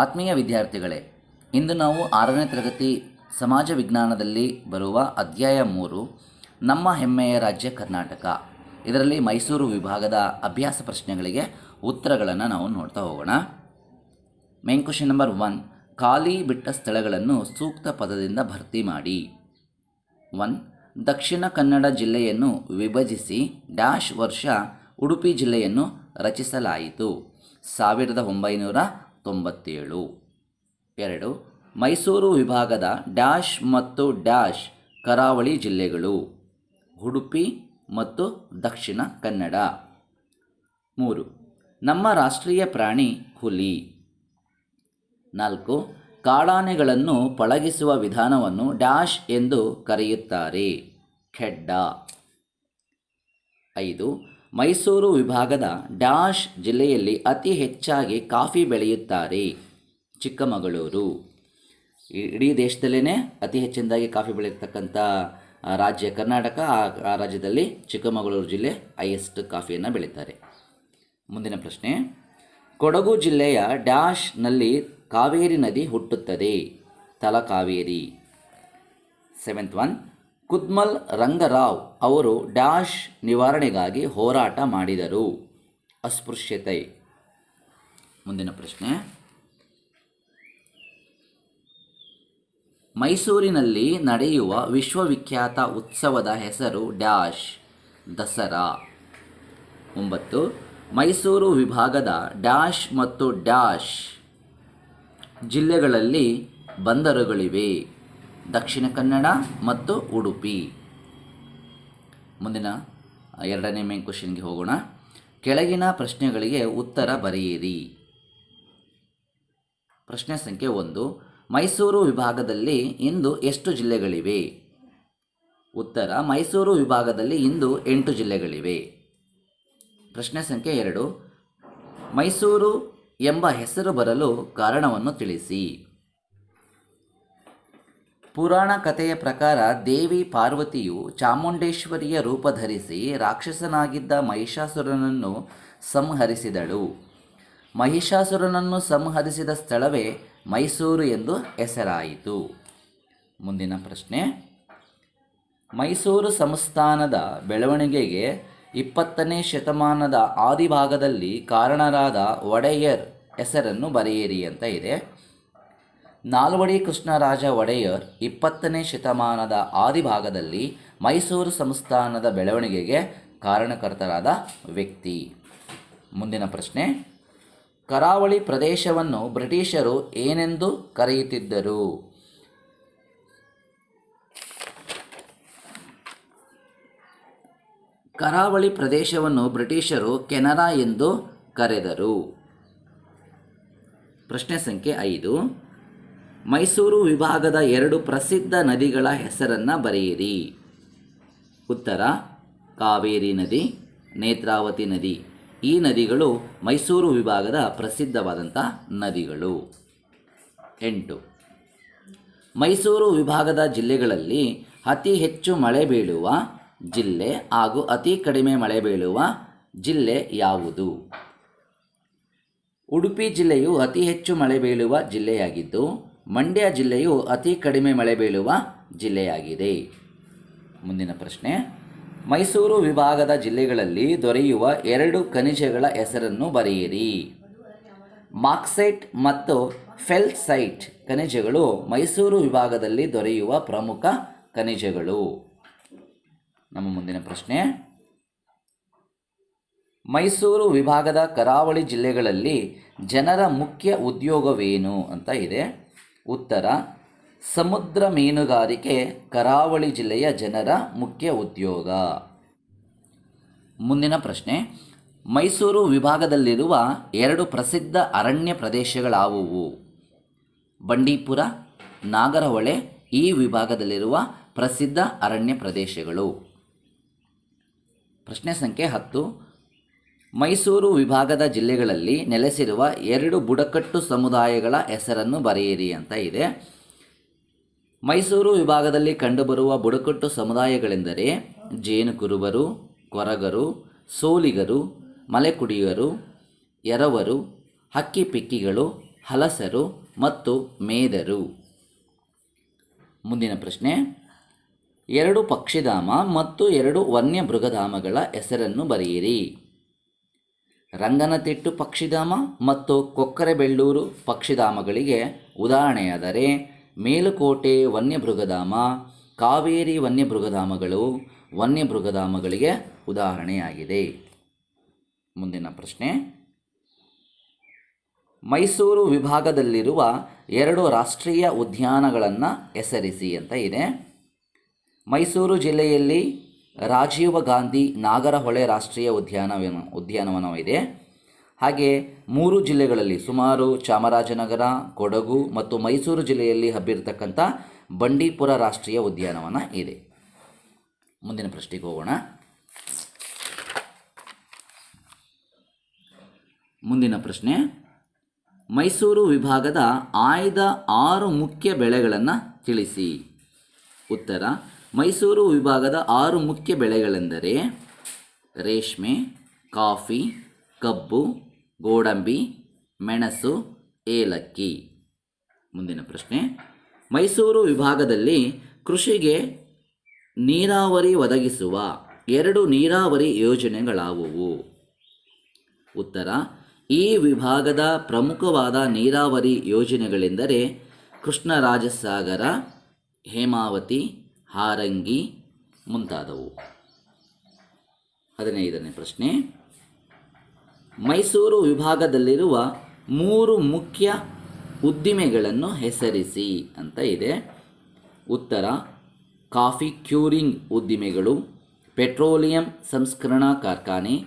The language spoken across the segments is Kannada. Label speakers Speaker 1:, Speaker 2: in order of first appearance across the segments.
Speaker 1: ಆತ್ಮೀಯ ವಿದ್ಯಾರ್ಥಿಗಳೇ, ಇಂದು ನಾವು ಆರನೇ ತರಗತಿ ಸಮಾಜ ವಿಜ್ಞಾನದಲ್ಲಿ ಬರುವ ಅಧ್ಯಾಯ ಮೂರು, ನಮ್ಮ ಹೆಮ್ಮೆಯ ರಾಜ್ಯ ಕರ್ನಾಟಕ. ಇದರಲ್ಲಿ ಮೈಸೂರು ವಿಭಾಗದ ಅಭ್ಯಾಸ ಪ್ರಶ್ನೆಗಳಿಗೆ ಉತ್ತರಗಳನ್ನು ನಾವು ನೋಡ್ತಾ ಹೋಗೋಣ. ಮೇನ್ ಕ್ವಶನ್ ನಂಬರ್ ಒನ್ ಖಾಲಿ ಬಿಟ್ಟ ಸ್ಥಳಗಳನ್ನು ಸೂಕ್ತ ಪದದಿಂದ ಭರ್ತಿ ಮಾಡಿ. ಒನ್ ದಕ್ಷಿಣ ಕನ್ನಡ ಜಿಲ್ಲೆಯನ್ನು ವಿಭಜಿಸಿ ಡ್ಯಾಶ್ ವರ್ಷ ಉಡುಪಿ ಜಿಲ್ಲೆಯನ್ನು ರಚಿಸಲಾಯಿತು. ಸಾವಿರದ ಒಂಬೈನೂರ ತೊಂಬತ್ತೇಳು ಎರಡು, ಮೈಸೂರು ವಿಭಾಗದ ಡ್ಯಾಶ್ ಮತ್ತು ಡ್ಯಾಶ್ ಕರಾವಳಿ ಜಿಲ್ಲೆಗಳು, ಉಡುಪಿ ಮತ್ತು ದಕ್ಷಿಣ ಕನ್ನಡ. ಮೂರು, ನಮ್ಮ ರಾಷ್ಟ್ರೀಯ ಪ್ರಾಣಿ ಹುಲಿ. ನಾಲ್ಕು ಕಾಡಾನೆಗಳನ್ನು ಪಳಗಿಸುವ ವಿಧಾನವನ್ನು ಡ್ಯಾಶ್ ಎಂದು ಕರೆಯುತ್ತಾರೆ. ಖೆಡ್ಡ. ಐದು ಮೈಸೂರು ವಿಭಾಗದ ಡ್ಯಾಶ್ ಜಿಲ್ಲೆಯಲ್ಲಿ ಅತಿ ಹೆಚ್ಚಾಗಿ ಕಾಫಿ ಬೆಳೆಯುತ್ತಾರೆ ಚಿಕ್ಕಮಗಳೂರು. ಇಡೀ ದೇಶದಲ್ಲೇ ಅತಿ ಹೆಚ್ಚಿನದಾಗಿ ಕಾಫಿ ಬೆಳೆಯತಕ್ಕಂಥ ರಾಜ್ಯ ಕರ್ನಾಟಕ, ಆ- ರಾಜ್ಯದಲ್ಲಿ ಚಿಕ್ಕಮಗಳೂರು ಜಿಲ್ಲೆ ಹೈಯೆಸ್ಟ್ ಕಾಫಿಯನ್ನು ಬೆಳೀತಾರೆ. ಮುಂದಿನ ಪ್ರಶ್ನೆ, ಕೊಡಗು ಜಿಲ್ಲೆಯ ಡ್ಯಾಶ್ನಲ್ಲಿ ಕಾವೇರಿ ನದಿ ಹುಟ್ಟುತ್ತದೆ. ತಲಕಾವೇರಿ. ಸೆವೆಂತ್ ಒನ್ ಕುದ್ಮಲ್ ರಂಗರಾವ್ ಅವರು ಡ್ಯಾಶ್ ನಿವಾರಣೆಗಾಗಿ ಹೋರಾಟ ಮಾಡಿದರು. ಅಸ್ಪೃಶ್ಯತೆ. ಮುಂದಿನ ಪ್ರಶ್ನೆ. ಮೈಸೂರಿನಲ್ಲಿ ನಡೆಯುವ ವಿಶ್ವವಿಖ್ಯಾತ ಉತ್ಸವದ ಹೆಸರು ಡ್ಯಾಶ್, ದಸರಾ. ಒಂಬತ್ತು, ಮೈಸೂರು ವಿಭಾಗದ ಡ್ಯಾಶ್ ಮತ್ತು ಡ್ಯಾಶ್ ಜಿಲ್ಲೆಗಳಲ್ಲಿ ಬಂದರುಗಳಿವೆ. ದಕ್ಷಿಣ ಕನ್ನಡ ಮತ್ತು ಉಡುಪಿ. ಮುಂದಿನ ಎರಡನೇ ಮೇನ್ ಕ್ವಶನ್ಗೆ ಹೋಗೋಣ. ಕೆಳಗಿನ ಪ್ರಶ್ನೆಗಳಿಗೆ ಉತ್ತರ ಬರೆಯಿರಿ. ಪ್ರಶ್ನೆ ಸಂಖ್ಯೆ ಒಂದು. ಮೈಸೂರು ವಿಭಾಗದಲ್ಲಿ ಇಂದು ಎಷ್ಟು ಜಿಲ್ಲೆಗಳಿವೆ? ಉತ್ತರ, ಮೈಸೂರು ವಿಭಾಗದಲ್ಲಿ ಇಂದು ಎಂಟು ಜಿಲ್ಲೆಗಳಿವೆ. ಪ್ರಶ್ನೆ ಸಂಖ್ಯೆ ಎರಡು. ಮೈಸೂರು ಎಂಬ ಹೆಸರು ಬರಲು ಕಾರಣವನ್ನು ತಿಳಿಸಿ. ಪುರಾಣ ಕಥೆಯ ಪ್ರಕಾರ ದೇವಿ ಪಾರ್ವತಿಯು ಚಾಮುಂಡೇಶ್ವರಿಯ ರೂಪ ಧರಿಸಿ ರಾಕ್ಷಸನಾಗಿದ್ದ ಮಹಿಷಾಸುರನನ್ನು ಸಂಹರಿಸಿದಳು. ಮಹಿಷಾಸುರನನ್ನು ಸಂಹರಿಸಿದ ಸ್ಥಳವೇ ಮೈಸೂರು ಎಂದು ಹೆಸರಾಯಿತು. ಮುಂದಿನ ಪ್ರಶ್ನೆ. ಮೈಸೂರು ಸಂಸ್ಥಾನದ ಬೆಳವಣಿಗೆಗೆ ಇಪ್ಪತ್ತನೇ ಶತಮಾನದ ಆದಿಭಾಗದಲ್ಲಿ ಕಾರಣರಾದ ಒಡೆಯರ್ ಹೆಸರನ್ನು ಬರೆಯಿರಿ ಅಂತ ಇದೆ. ನಾಲ್ವಡಿ ಕೃಷ್ಣರಾಜ ಒಡೆಯರ್ ಇಪ್ಪತ್ತನೇ ಶತಮಾನದ ಆದಿಭಾಗದಲ್ಲಿ ಮೈಸೂರು ಸಂಸ್ಥಾನದ ಬೆಳವಣಿಗೆಗೆ ಕಾರಣಕರ್ತರಾದ ವ್ಯಕ್ತಿ. ಮುಂದಿನ ಪ್ರಶ್ನೆ, ಕರಾವಳಿ ಪ್ರದೇಶವನ್ನು ಬ್ರಿಟಿಷರು ಏನೆಂದು ಕರೆಯುತ್ತಿದ್ದರು? ಕರಾವಳಿ ಪ್ರದೇಶವನ್ನು ಬ್ರಿಟಿಷರು ಕೆನರಾ ಎಂದು ಕರೆದರು. ಪ್ರಶ್ನೆ ಸಂಖ್ಯೆ ಐದು ಮೈಸೂರು ವಿಭಾಗದ ಎರಡು ಪ್ರಸಿದ್ಧ ನದಿಗಳ ಹೆಸರನ್ನು ಬರೆಯಿರಿ. ಉತ್ತರ, ಕಾವೇರಿ ನದಿ, ನೇತ್ರಾವತಿ ನದಿ. ಈ ನದಿಗಳು ಮೈಸೂರು ವಿಭಾಗದ ಪ್ರಸಿದ್ಧವಾದಂಥ ನದಿಗಳು. ಎಂಟು, ಮೈಸೂರು ವಿಭಾಗದ ಜಿಲ್ಲೆಗಳಲ್ಲಿ ಅತಿ ಹೆಚ್ಚು ಮಳೆ ಬೀಳುವ ಜಿಲ್ಲೆ ಹಾಗೂ ಅತಿ ಕಡಿಮೆ ಮಳೆ ಬೀಳುವ ಜಿಲ್ಲೆ ಯಾವುದು? ಉಡುಪಿ ಜಿಲ್ಲೆಯು ಅತಿ ಹೆಚ್ಚು ಮಳೆ ಬೀಳುವ ಜಿಲ್ಲೆಯಾಗಿದ್ದು ಮಂಡ್ಯ ಜಿಲ್ಲೆಯು ಅತಿ ಕಡಿಮೆ ಮಳೆ ಬೀಳುವ ಜಿಲ್ಲೆಯಾಗಿದೆ. ಮುಂದಿನ ಪ್ರಶ್ನೆ, ಮೈಸೂರು ವಿಭಾಗದ ಜಿಲ್ಲೆಗಳಲ್ಲಿ ದೊರೆಯುವ ಎರಡು ಖನಿಜಗಳ ಹೆಸರನ್ನು ಬರೆಯಿರಿ. ಮಾಕ್ಸೈಟ್ ಮತ್ತು ಫೆಲ್ಸೈಟ್ ಖನಿಜಗಳು ಮೈಸೂರು ವಿಭಾಗದಲ್ಲಿ ದೊರೆಯುವ ಪ್ರಮುಖ ಖನಿಜಗಳು. ನಮ್ಮ ಮುಂದಿನ ಪ್ರಶ್ನೆ, ಮೈಸೂರು ವಿಭಾಗದ ಕರಾವಳಿ ಜಿಲ್ಲೆಗಳಲ್ಲಿ ಜನರ ಮುಖ್ಯ ಉದ್ಯೋಗವೇನು ಅಂತ ಇದೆ. ಉತ್ತರ, ಸಮುದ್ರ ಮೀನುಗಾರಿಕೆ, ಕರಾವಳಿ ಜಿಲ್ಲೆಯ ಜನರ ಮುಖ್ಯ ಉದ್ಯೋಗ. ಮುಂದಿನ ಪ್ರಶ್ನೆ, ಮೈಸೂರು ವಿಭಾಗದಲ್ಲಿರುವ ಎರಡು ಪ್ರಸಿದ್ಧ ಅರಣ್ಯ ಪ್ರದೇಶಗಳಾವುವು? ಬಂಡೀಪುರ, ನಾಗರಹೊಳೆ ಈ ವಿಭಾಗದಲ್ಲಿರುವ ಪ್ರಸಿದ್ಧ ಅರಣ್ಯ ಪ್ರದೇಶಗಳು. ಪ್ರಶ್ನೆ ಸಂಖ್ಯೆ ಹತ್ತು ಮೈಸೂರು ವಿಭಾಗದ ಜಿಲ್ಲೆಗಳಲ್ಲಿ ನೆಲೆಸಿರುವ ಎರಡು ಬುಡಕಟ್ಟು ಸಮುದಾಯಗಳ ಹೆಸರನ್ನು ಬರೆಯಿರಿ ಅಂತ ಇದೆ. ಮೈಸೂರು ವಿಭಾಗದಲ್ಲಿ ಕಂಡುಬರುವ ಬುಡಕಟ್ಟು ಸಮುದಾಯಗಳೆಂದರೆ ಜೇನು ಕುರುಬರು ಕೊರಗರು, ಸೋಲಿಗರು, ಮಲೆಕುಡಿಯರು, ಎರವರು ಹಕ್ಕಿಪಿಕ್ಕಿಗಳು ಹಲಸರು ಮತ್ತು ಮೇದರು. ಮುಂದಿನ ಪ್ರಶ್ನೆ. ಎರಡು ಪಕ್ಷಿಧಾಮ ಮತ್ತು ಎರಡು ವನ್ಯ ಮೃಗಧಾಮಗಳ ಹೆಸರನ್ನು ಬರೆಯಿರಿ. ರಂಗನತಿಟ್ಟು ಪಕ್ಷಿಧಾಮ ಮತ್ತು ಕೊಕ್ಕರೆಬೆಳ್ಳೂರು ಪಕ್ಷಿಧಾಮಗಳಿಗೆ ಉದಾಹರಣೆಯಾದರೆ, ಮೇಲುಕೋಟೆ ವನ್ಯಮೃಗಧಾಮ, ಕಾವೇರಿ ವನ್ಯಮೃಗಧಾಮಗಳು ವನ್ಯಮೃಗಧಾಮಗಳಿಗೆ ಉದಾಹರಣೆಯಾಗಿದೆ. ಮುಂದಿನ ಪ್ರಶ್ನೆ. ಮೈಸೂರು ವಿಭಾಗದಲ್ಲಿರುವ ಎರಡು ರಾಷ್ಟ್ರೀಯ ಉದ್ಯಾನಗಳನ್ನು ಹೆಸರಿಸಿ ಅಂತ ಇದೆ. ಮೈಸೂರು ಜಿಲ್ಲೆಯಲ್ಲಿ ರಾಜೀವ ಗಾಂಧಿ ನಾಗರಹೊಳೆ ರಾಷ್ಟ್ರೀಯ ಉದ್ಯಾನವನ ಉದ್ಯಾನವನವಿದೆ ಹಾಗೆ ಮೂರು ಜಿಲ್ಲೆಗಳಲ್ಲಿ ಸುಮಾರು ಚಾಮರಾಜನಗರ, ಕೊಡಗು ಮತ್ತು ಮೈಸೂರು ಜಿಲ್ಲೆಯಲ್ಲಿ ಹಬ್ಬಿರತಕ್ಕಂಥ ಬಂಡೀಪುರ ರಾಷ್ಟ್ರೀಯ ಉದ್ಯಾನವನ ಇದೆ. ಮುಂದಿನ ಪ್ರಶ್ನೆಗೆ ಹೋಗೋಣ. ಮುಂದಿನ ಪ್ರಶ್ನೆ. ಮೈಸೂರು ವಿಭಾಗದ ಆಯ್ದ ಆರು ಮುಖ್ಯ ಬೆಳೆಗಳನ್ನು ತಿಳಿಸಿ. ಉತ್ತರ. ಮೈಸೂರು ವಿಭಾಗದ ಆರು ಮುಖ್ಯ ಬೆಳೆಗಳೆಂದರೆ ರೇಷ್ಮೆ, ಕಾಫಿ, ಕಬ್ಬು, ಗೋಡಂಬಿ, ಮೆಣಸು, ಏಲಕ್ಕಿ. ಮುಂದಿನ ಪ್ರಶ್ನೆ. ಮೈಸೂರು ವಿಭಾಗದಲ್ಲಿ ಕೃಷಿಗೆ ನೀರಾವರಿ ಒದಗಿಸುವ ಎರಡು ನೀರಾವರಿ ಯೋಜನೆಗಳಾವುವು? ಉತ್ತರ, ಈ ವಿಭಾಗದ ಪ್ರಮುಖವಾದ ನೀರಾವರಿ ಯೋಜನೆಗಳೆಂದರೆ ಕೃಷ್ಣರಾಜಸಾಗರ, ಹೇಮಾವತಿ ಹಾರಂಗಿ ಮುಂತಾದವು. ಹದಿನೈದನೇ ಪ್ರಶ್ನೆ. ಮೈಸೂರು ವಿಭಾಗದಲ್ಲಿರುವ ಮೂರು ಮುಖ್ಯ ಉದ್ದಿಮೆಗಳನ್ನು ಹೆಸರಿಸಿ ಅಂತ ಇದೆ. ಉತ್ತರ, ಕಾಫಿ ಕ್ಯೂರಿಂಗ್ ಉದ್ದಿಮೆಗಳು, ಪೆಟ್ರೋಲಿಯಂ ಸಂಸ್ಕರಣಾ ಕಾರ್ಖಾನೆ,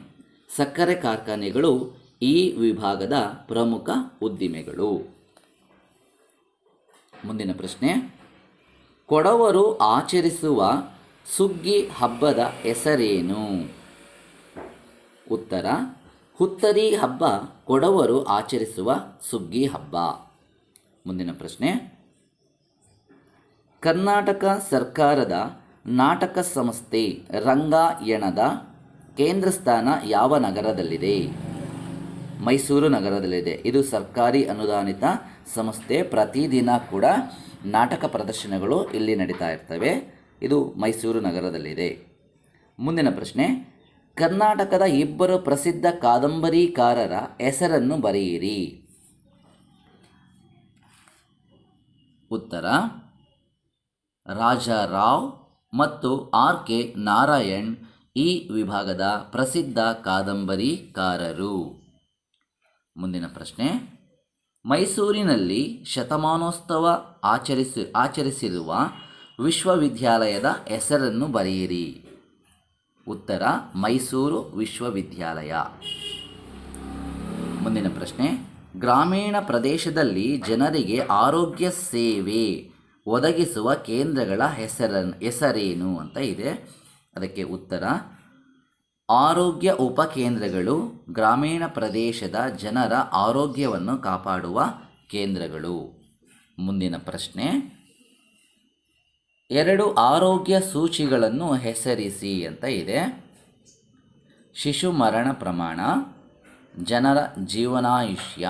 Speaker 1: ಸಕ್ಕರೆ ಕಾರ್ಖಾನೆಗಳು ಈ ವಿಭಾಗದ ಪ್ರಮುಖ ಉದ್ದಿಮೆಗಳು. ಮುಂದಿನ ಪ್ರಶ್ನೆ. ಕೊಡವರು ಆಚರಿಸುವ ಸುಗ್ಗಿ ಹಬ್ಬದ ಹೆಸರೇನು? ಉತ್ತರ, ಹುತ್ತರಿ ಹಬ್ಬ ಕೊಡವರು ಆಚರಿಸುವ ಸುಗ್ಗಿ ಹಬ್ಬ. ಮುಂದಿನ ಪ್ರಶ್ನೆ, ಕರ್ನಾಟಕ ಸರ್ಕಾರದ ನಾಟಕ ಸಂಸ್ಥೆ ರಂಗಾಯಣದ ಕೇಂದ್ರ ಸ್ಥಾನ ಯಾವ ನಗರದಲ್ಲಿದೆ? ಮೈಸೂರು ನಗರದಲ್ಲಿದೆ. ಇದು ಸರ್ಕಾರಿ ಅನುದಾನಿತ ಸಂಸ್ಥೆ ಪ್ರತಿದಿನ ಕೂಡ ನಾಟಕ ಪ್ರದರ್ಶನಗಳು ಇಲ್ಲಿ ನಡೀತಾ ಇರ್ತವೆ. ಇದು ಮೈಸೂರು ನಗರದಲ್ಲಿದೆ. ಮುಂದಿನ ಪ್ರಶ್ನೆ, ಕರ್ನಾಟಕದ ಇಬ್ಬರು ಪ್ರಸಿದ್ಧ ಕಾದಂಬರಿಕಾರರ ಹೆಸರನ್ನು ಬರೆಯಿರಿ. ಉತ್ತರ, ರಾಜಾರಾವ್ ಮತ್ತು ಆರ್ ಕೆ ನಾರಾಯಣ್ ಈ ವಿಭಾಗದ ಪ್ರಸಿದ್ಧ ಕಾದಂಬರಿಕಾರರು. ಮುಂದಿನ ಪ್ರಶ್ನೆ ಮೈಸೂರಿನಲ್ಲಿ ಶತಮಾನೋತ್ಸವ ಆಚರಿಸಿ, ಆಚರಿಸಿರುವ ವಿಶ್ವವಿದ್ಯಾಲಯದ ಹೆಸರನ್ನು ಬರೆಯಿರಿ. ಉತ್ತರ, ಮೈಸೂರು ವಿಶ್ವವಿದ್ಯಾಲಯ. ಮುಂದಿನ ಪ್ರಶ್ನೆ, ಗ್ರಾಮೀಣ ಪ್ರದೇಶದಲ್ಲಿ ಜನರಿಗೆ ಆರೋಗ್ಯ ಸೇವೆ ಒದಗಿಸುವ ಕೇಂದ್ರಗಳ ಹೆಸರ ಹೆಸರೇನು ಅಂತ ಇದೆ. ಅದಕ್ಕೆ ಉತ್ತರ ಆರೋಗ್ಯ ಉಪಕೇಂದ್ರಗಳು ಗ್ರಾಮೀಣ ಪ್ರದೇಶದ ಜನರ ಆರೋಗ್ಯವನ್ನು ಕಾಪಾಡುವ ಕೇಂದ್ರಗಳು. ಮುಂದಿನ ಪ್ರಶ್ನೆ. ಎರಡು ಆರೋಗ್ಯ ಸೂಚಿಗಳನ್ನು ಹೆಸರಿಸಿ ಅಂತ ಇದೆ. ಶಿಶು ಮರಣ ಪ್ರಮಾಣ, ಜನರ ಜೀವನಾಯುಷ್ಯ,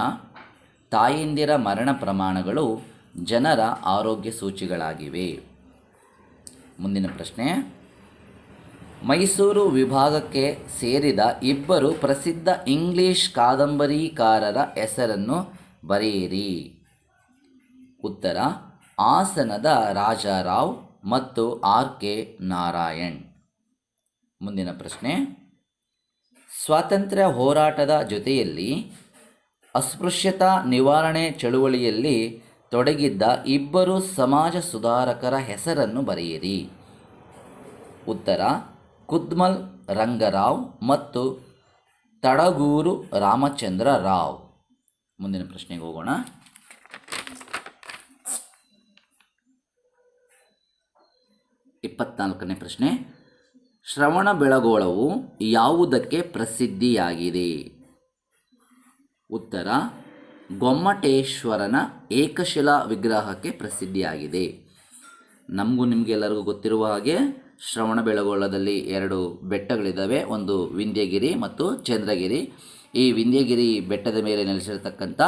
Speaker 1: ತಾಯಿಂದಿರ ಮರಣ ಪ್ರಮಾಣಗಳು ಜನರ ಆರೋಗ್ಯ ಸೂಚಿಗಳಾಗಿವೆ. ಮುಂದಿನ ಪ್ರಶ್ನೆ. ಮೈಸೂರು ವಿಭಾಗಕ್ಕೆ ಸೇರಿದ ಇಬ್ಬರು ಪ್ರಸಿದ್ಧ ಇಂಗ್ಲಿಷ್ ಕಾದಂಬರಿಕಾರರ ಹೆಸರನ್ನು ಬರೆಯಿರಿ. ಉತ್ತರ ಆಸನದ ರಾಜಾರಾವ್ ಮತ್ತು ಆರ್ ಕೆ ನಾರಾಯಣ್. ಮುಂದಿನ ಪ್ರಶ್ನೆ, ಸ್ವಾತಂತ್ರ್ಯ ಹೋರಾಟದ ಜೊತೆಯಲ್ಲಿ ಅಸ್ಪೃಶ್ಯತಾ ನಿವಾರಣೆ ಚಳುವಳಿಯಲ್ಲಿ ತೊಡಗಿದ್ದ ಇಬ್ಬರು ಸಮಾಜ ಸುಧಾರಕರ ಹೆಸರನ್ನು ಬರೆಯಿರಿ. ಉತ್ತರ ಕುದ್ಮಲ್ ರಂಗರಾವ್ ಮತ್ತು ತಡಗೂರು ರಾಮಚಂದ್ರ ರಾವ್. ಮುಂದಿನ ಪ್ರಶ್ನೆಗೆ ಹೋಗೋಣ. ಇಪ್ಪತ್ನಾಲ್ಕನೇ ಪ್ರಶ್ನೆ. ಶ್ರವಣ ಬೆಳಗೊಳವು ಯಾವುದಕ್ಕೆ ಪ್ರಸಿದ್ಧಿಯಾಗಿದೆ? ಉತ್ತರ, ಗೊಮ್ಮಟೇಶ್ವರನ ಏಕಶಿಲಾ ವಿಗ್ರಹಕ್ಕೆ ಪ್ರಸಿದ್ಧಿಯಾಗಿದೆ. ನಮಗೂ ನಿಮಗೆಲ್ಲರಿಗೂ ಗೊತ್ತಿರುವ ಹಾಗೆ ಶ್ರವಣ ಬೆಳಗೊಳದಲ್ಲಿ ಎರಡು ಬೆಟ್ಟಗಳಿದ್ದಾವೆ. ಒಂದು ವಿಂಧ್ಯಗಿರಿ ಮತ್ತು ಚಂದ್ರಗಿರಿ. ಈ ವಿಂಧ್ಯಗಿರಿ ಬೆಟ್ಟದ ಮೇಲೆ ನೆಲೆಸಿರತಕ್ಕಂಥ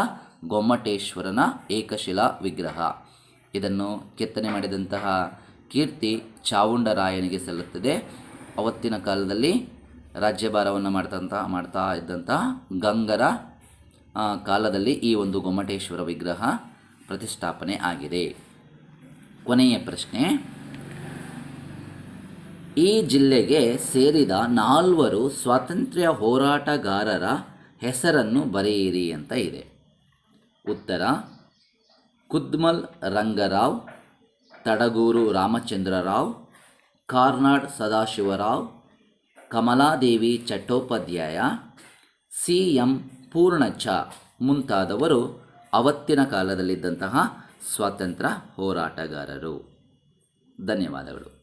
Speaker 1: ಗೊಮ್ಮಟೇಶ್ವರನ ಏಕಶಿಲಾ ವಿಗ್ರಹ. ಇದನ್ನು ಕೆತ್ತನೆ ಮಾಡಿದಂತಹ ಕೀರ್ತಿ ಚಾವುಂಡರಾಯನಿಗೆ ಸಲ್ಲುತ್ತದೆ. ಅವತ್ತಿನ ಕಾಲದಲ್ಲಿ ರಾಜ್ಯಭಾರವನ್ನು ಮಾಡ್ತಂತ, ಮಾಡ್ತಾ ಇದ್ದಂತಹ ಗಂಗರ ಕಾಲದಲ್ಲಿ ಈ ಒಂದು ಗೊಮ್ಮಟೇಶ್ವರ ವಿಗ್ರಹ ಪ್ರತಿಷ್ಠಾಪನೆ ಆಗಿದೆ. ಕೊನೆಯ ಪ್ರಶ್ನೆ ಈ ಜಿಲ್ಲೆಗೆ ಸೇರಿದ ನಾಲ್ವರು ಸ್ವಾತಂತ್ರ್ಯ ಹೋರಾಟಗಾರರ ಹೆಸರನ್ನು ಬರೆಯಿರಿ ಅಂತ ಇದೆ. ಉತ್ತರ, ಕುದ್ಮಲ್ ರಂಗರಾವ್, ತಡಗೂರು ರಾಮಚಂದ್ರರಾವ್, ಕಾರ್ನಾಡ್ ಸದಾಶಿವರಾವ್, ಕಮಲಾದೇವಿ ಚಟ್ಟೋಪಾಧ್ಯಾಯ ಸಿ ಎಂ ಪೂರ್ಣಚ ಮುಂತಾದವರು ಅವತ್ತಿನ ಕಾಲದಲ್ಲಿದ್ದಂತಹ ಸ್ವಾತಂತ್ರ್ಯ ಹೋರಾಟಗಾರರು. ಧನ್ಯವಾದಗಳು.